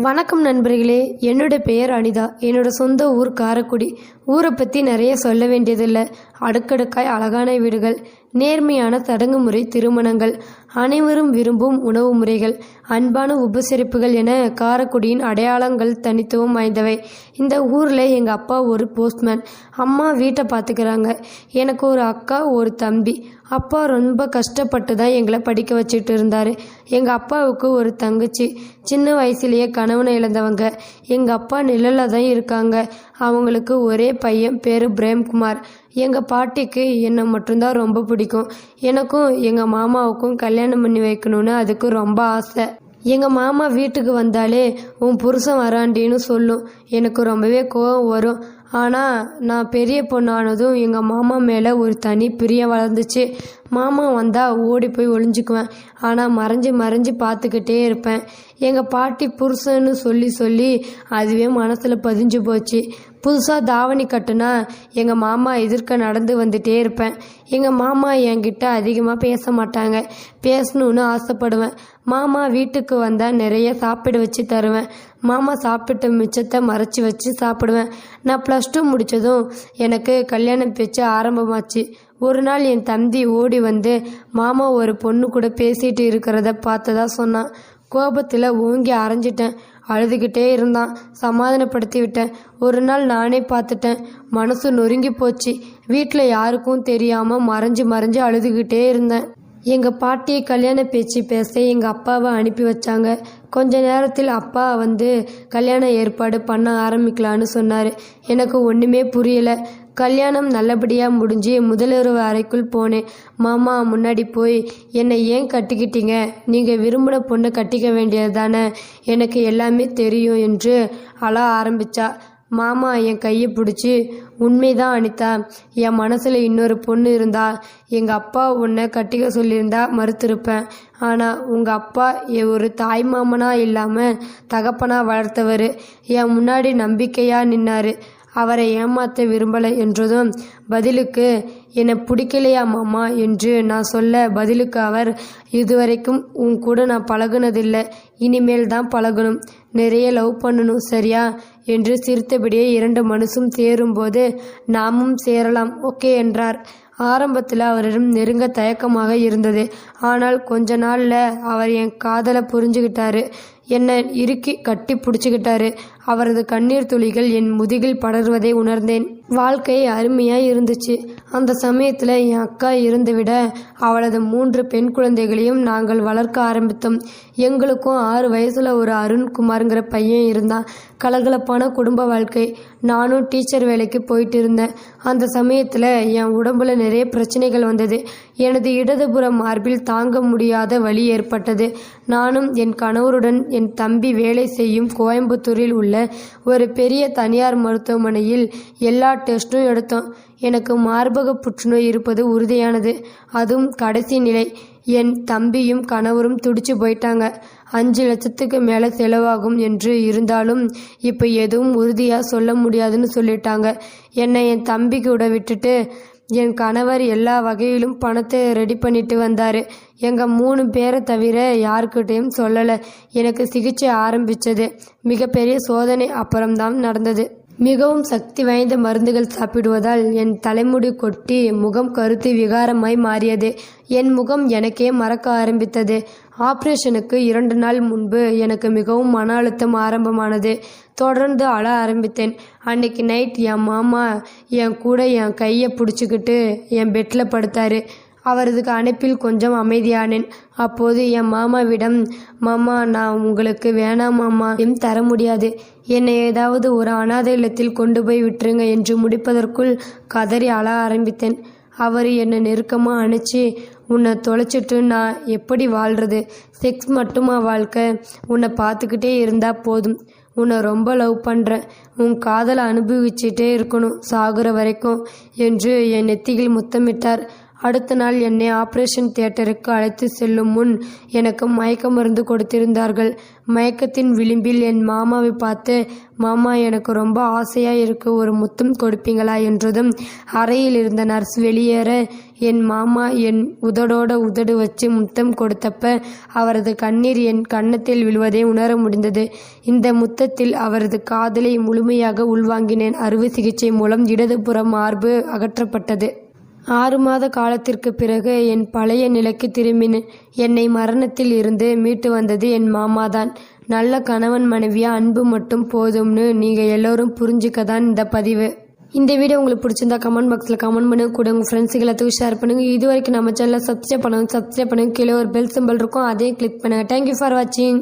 வணக்கம் நண்பர்களே. என்னோட பெயர் அனிதா. என்னோட சொந்த ஊர் காரைக்குடி. ஊரை பற்றி நிறைய சொல்ல வேண்டியதில்லை. அடுக்கடுக்காய் அழகான வீடுகள் நேர்மையான தடங்குமுறை திருமணங்கள். அனைவரும் விரும்பும் உணவு முறைகள். அன்பான உபசரிப்புகள் என காரைக்குடியின் அடையாளங்கள் தனித்துவம் வாய்ந்தவை. இந்த ஊரில் எங்கள் அப்பா ஒரு போஸ்ட்மேன் அம்மா வீட்டை பார்த்துக்கிறாங்க எனக்கு ஒரு அக்கா ஒரு தம்பி. அப்பா ரொம்ப கஷ்டப்பட்டு தான் எங்களை படிக்க வச்சுட்டு இருந்தார். எங்கள் அப்பாவுக்கு ஒரு தங்கச்சி. சின்ன வயசுலேயே கணவனை இழந்தவங்க. எங்கள் அப்பா நிழலில் தான் இருக்காங்க. அவங்களுக்கு ஒரே பையன் பேர் பிரேம்குமார். எங்கள் பாட்டிக்கு என்னை மட்டும்தான் ரொம்ப பிடிக்கும். எனக்கும் எங்கள் மாமாவுக்கும் கல்யாணம் கல்யாணம் பண்ணி வைக்கணும்னு அதுக்கு ரொம்ப ஆசை. எங்கள் மாமா வீட்டுக்கு வந்தாலே உன் புருஷன் வராண்டின்னு சொல்லும். எனக்கு ரொம்பவே கோபம் வரும். ஆனால் நான் பெரிய பொண்ணானதும் எங்கள் மாமா மேலே ஒரு தனி பிரியம் வளர்ந்துச்சு. மாமா வந்தால் ஓடி போய் ஒளிஞ்சுக்குவேன். ஆனால் மறைஞ்சு மறைஞ்சு பார்த்துக்கிட்டே இருப்பேன். எங்கள் பாட்டி புருஷன்னு சொல்லி சொல்லி அதுவே மனசில் பதிஞ்சு போச்சு. புதுசாக தாவணி கட்டுனா எங்கள் மாமா எதிர்க்க நடந்து வந்துட்டே இருப்பேன். எங்கள் மாமா என்கிட்ட அதிகமாக பேச மாட்டாங்க. பேசணுன்னு ஆசைப்படுவேன். மாமா வீட்டுக்கு வந்தால் நிறைய சாப்பிட வச்சு தருவேன். மாமா சாப்பிட்ட மிச்சத்தை மறைச்சி வச்சு சாப்பிடுவேன். நான் ப்ளஸ் டூ முடித்ததும் எனக்கு கல்யாணம் பேச்சு ஆரம்பமாச்சு. ஒரு நாள் என் தம்பி ஓடி வந்து மாமா ஒரு பொண்ணு கூட பேசிட்டு இருக்கிறத பார்த்ததா? சொன்னான் கோபத்தில் ஓங்கி அரைஞ்சிட்டேன். அழுதுகிட்டே இருந்தான். சமாதானப்படுத்தி விட்டேன். ஒரு நாள் நானே பார்த்துட்டேன். மனசு நொறுங்கி போச்சு. வீட்டில் யாருக்கும் தெரியாமல் மறைஞ்சு மறைஞ்சு அழுதுகிட்டே இருந்தேன். எங்கள் பாட்டியை கல்யாண பேச்சு பேச எங்கள் அப்பாவை அனுப்பி வச்சாங்க. கொஞ்ச நேரத்தில் அப்பா வந்து கல்யாண ஏற்பாடு பண்ண ஆரம்பிக்கலான்னு சொன்னார். எனக்கு ஒன்றுமே புரியலை. கல்யாணம் நல்லபடியாக முடிஞ்சு முதலிரவு அறைக்குள் போனேன். மாமா முன்னாடி போய் என்னை ஏன் கட்டிக்கிட்டீங்க? நீங்கள் விரும்பின பொண்ணை கட்டிக்க வேண்டியது தானே? எனக்கு எல்லாமே தெரியும் என்று அழ ஆரம்பித்தா மாமா என் கையை பிடிச்சி உண்மைதான் அனிதா என் மனசில் இன்னொரு பொண்ணு இருந்தா எங்கள் அப்பா உன்னை கட்டிக்க சொல்லியிருந்தா மறுத்திருப்பேன். ஆனால் உங்கள் அப்பா ஒரு தாய் மாமனாக இல்லாமல் தகப்பனாக வளர்த்தவர். என் முன்னாடி நம்பிக்கையாக நின்னார். அவரை ஏமாற்ற விரும்பலை என்றதும் பதிலுக்கு என்னை பிடிக்கலையா மாமா என்று நான் சொல்ல பதிலுக்கு அவர் இதுவரைக்கும் உன் கூட நான் பழகுனதில்லை. இனிமேல் தான் பழகணும். நிறைய லவ் பண்ணணும் சரியா என்று சிரித்தபடியே இரண்டு மனசும் சேரும்போது நாமும் சேரலாம் ஓகே என்றார். ஆரம்பத்தில் அவரிடம் நெருங்க தயக்கமாக இருந்தது. ஆனால் கொஞ்ச நாளில் அவர் என் காதலை புரிஞ்சுக்கிட்டாரு என்னை இறுக்கி கட்டி பிடிச்சுக்கிட்டாரு. அவரது கண்ணீர் துளிகள் என் முதுகில் படர்வதை உணர்ந்தேன். வாழ்க்கை அருமையாக இருந்துச்சு. அந்த சமயத்தில் என் அக்கா இருந்துவிட அவளது மூன்று பெண் குழந்தைகளையும் நாங்கள் வளர்க்க ஆரம்பித்தோம். எங்களுக்கும் ஆறு வயசில் ஒரு அருண்குமாருங்கிற பையன் இருந்தான். கலகலப்பான குடும்ப வாழ்க்கை. நானும் டீச்சர் வேலைக்கு போயிட்டு இருந்தேன் அந்த சமயத்தில் என் உடம்புல நிறைய பிரச்சனைகள் வந்தது. எனது இடதுபுற மார்பில் தாங்க முடியாத வலி ஏற்பட்டது. நானும் என் கணவருடன் என் தம்பி வேலை செய்யும் கோயம்புத்தூரில் உள்ள ஒரு பெரிய தனியார் மருத்துவமனையில் எல்லா டெஸ்ட்டும் எடுத்தோம். எனக்கு மார்பக புற்றுநோய் இருப்பது உறுதியானது. அதுவும் கடைசி நிலை. என் தம்பியும் கணவரும் துடிச்சு போயிட்டாங்க. அஞ்சு லட்சத்துக்கு மேலே செலவாகும் என்று இருந்தாலும் இப்போ எதுவும் உறுதியாக சொல்ல முடியாதுன்னு சொல்லிட்டாங்க. என்னை என் தம்பி கூட விட்டுட்டு என் கணவர் எல்லா வகையிலும் பணத்தை ரெடி பண்ணிட்டு வந்தார். எங்கள் மூணு பேரை தவிர யாருக்கிட்டையும் சொல்லலை. எனக்கு சிகிச்சை ஆரம்பித்தது மிகப்பெரிய சோதனை அப்புறம்தான் நடந்தது. மிகவும் சக்தி வாய்ந்த மருந்துகள் சாப்பிடுவதால் என் தலைமுடி கொட்டி முகம் கருத்து விகாரமாய் மாறியது. என் முகம் எனக்கே மறக்க ஆரம்பித்தது. ஆப்ரேஷனுக்கு இரண்டு நாள் முன்பு எனக்கு மிகவும் மன அழுத்தம் ஆரம்பமானது. தொடர்ந்து அழ ஆரம்பித்தேன். அன்னைக்கு நைட் என் மாமா என் கூட என் கையை பிடிச்சிக்கிட்டு என் பெட்டில் படுத்தாரு. அவரது அணைப்பில் கொஞ்சம் அமைதியானேன். அப்போது என் மாமாவிடம் மாமா நான் உங்களுக்கு வேணாம் மாமா. எம் தர முடியாது. என்னை ஏதாவது ஒரு அனாதை இல்லத்தில் கொண்டு போய் விட்டுருங்க என்று முடிப்பதற்குள் கதறி அழ ஆரம்பித்தேன். அவர் என்னை நெருக்கமாக அணைச்சி உன்னை தொலைச்சிட்டு நான் எப்படி வாழ்கிறது செக்ஸ் மட்டுமா வாழ்க்கை? உன்னை பார்த்துக்கிட்டே இருந்தால் போதும். உன்னை ரொம்ப லவ் பண்ணுறேன் உன் காதலை அனுபவிச்சுட்டே இருக்கணும் சாகுற வரைக்கும் என்று என் நெத்தியில் முத்தமிட்டார். அடுத்த நாள் என்னை ஆபரேஷன் தியேட்டருக்கு அழைத்து செல்லும் முன் எனக்கு மயக்க மருந்து கொடுத்திருந்தார்கள். மயக்கத்தின் விளிம்பில் என் மாமாவை பார்த்து மாமா எனக்கு ரொம்ப ஆசையாக இருக்கு ஒரு முத்தம் கொடுப்பீங்களா? என்றதும் அறையில் இருந்த நர்ஸ் வெளியேற என் மாமா என் உதடோட உதடு வச்சு முத்தம் கொடுத்தப்ப அவரது கண்ணீர் என் கன்னத்தில் விழுவதை உணர முடிந்தது. இந்த முத்தத்தில் அவரது காதலை முழுமையாக உள்வாங்கினேன். அறுவை சிகிச்சை மூலம் இடதுபுற மார்பு அகற்றப்பட்டது. ஆறு மாத காலத்திற்கு பிறகு என் பழைய நிலைக்கு திரும்பினேன் என்னை மரணத்தில் இருந்து மீட்டு வந்தது என் மாமாதான். நல்ல கணவன் மனைவியா? அன்பு மட்டும் போதும்னு நீங்க எல்லோரும் புரிஞ்சுக்க தான் இந்த பதிவு. இந்த வீடியோ உங்களுக்கு பிடிச்சிருந்தா கமெண்ட் பாக்ஸில் கமெண்ட் பண்ணுங்க கூட உங்கள் ஃப்ரெண்ட்ஸுக்கு எல்லாத்துக்கும் ஷேர் பண்ணுங்க. இது வரைக்கும் நம்ம சேனலை சப்ஸ்கிரைப் பண்ணுங்க சப்ஸ்கிரைப் பண்ணுங்க. கீழே ஒரு பெல் சிம்பிள் இருக்கும். அதையும் கிளிக் பண்ணுங்க. தேங்க்யூ ஃபார் வாட்சிங்